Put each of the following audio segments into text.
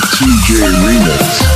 TJ Remix.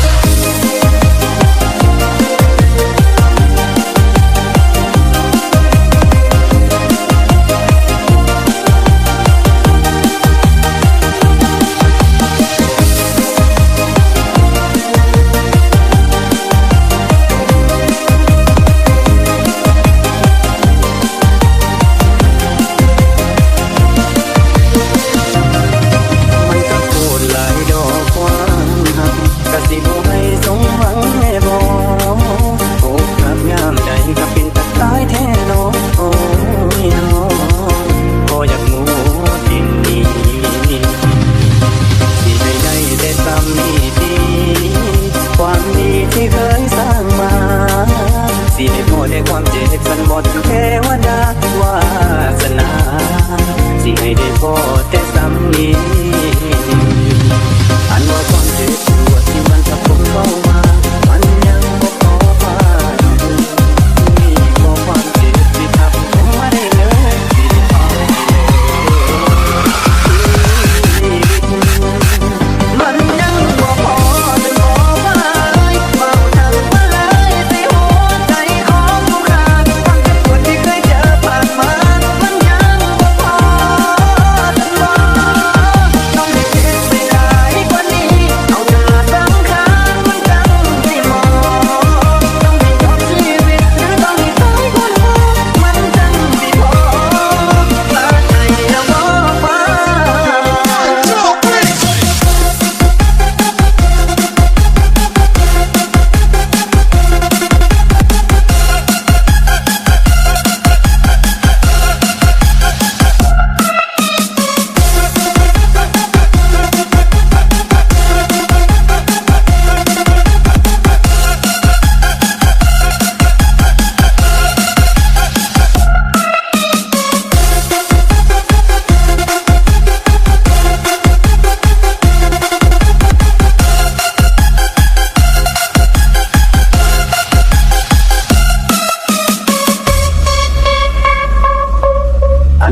ในความเจ็บสันหมดเทวดาวาสนาสิให้ได้พอแต่ซ้ำนี้อันว่าความเจ็บ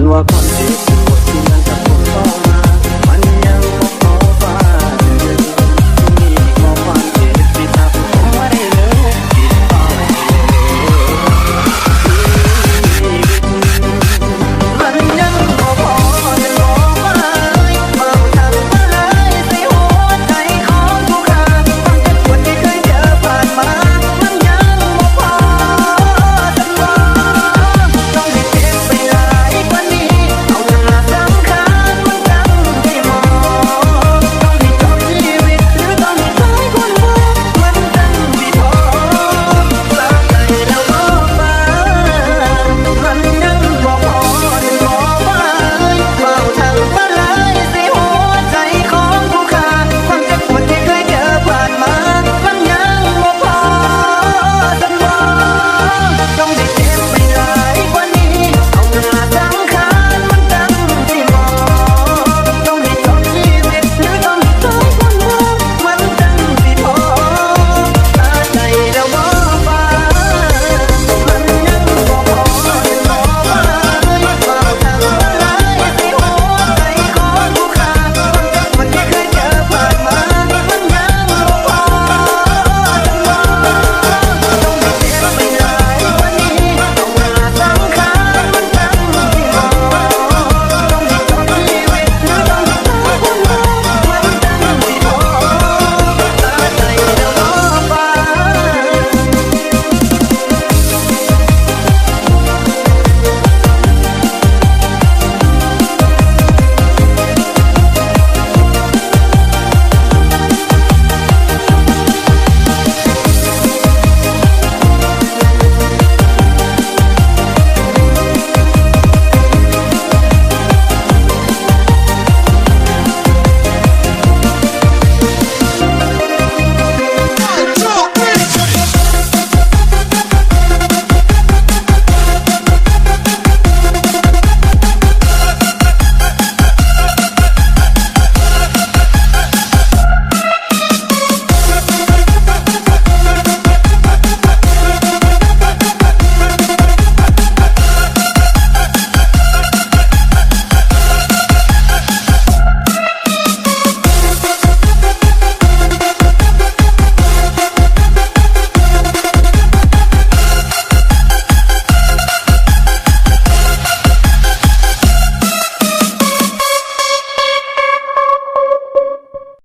and welcome to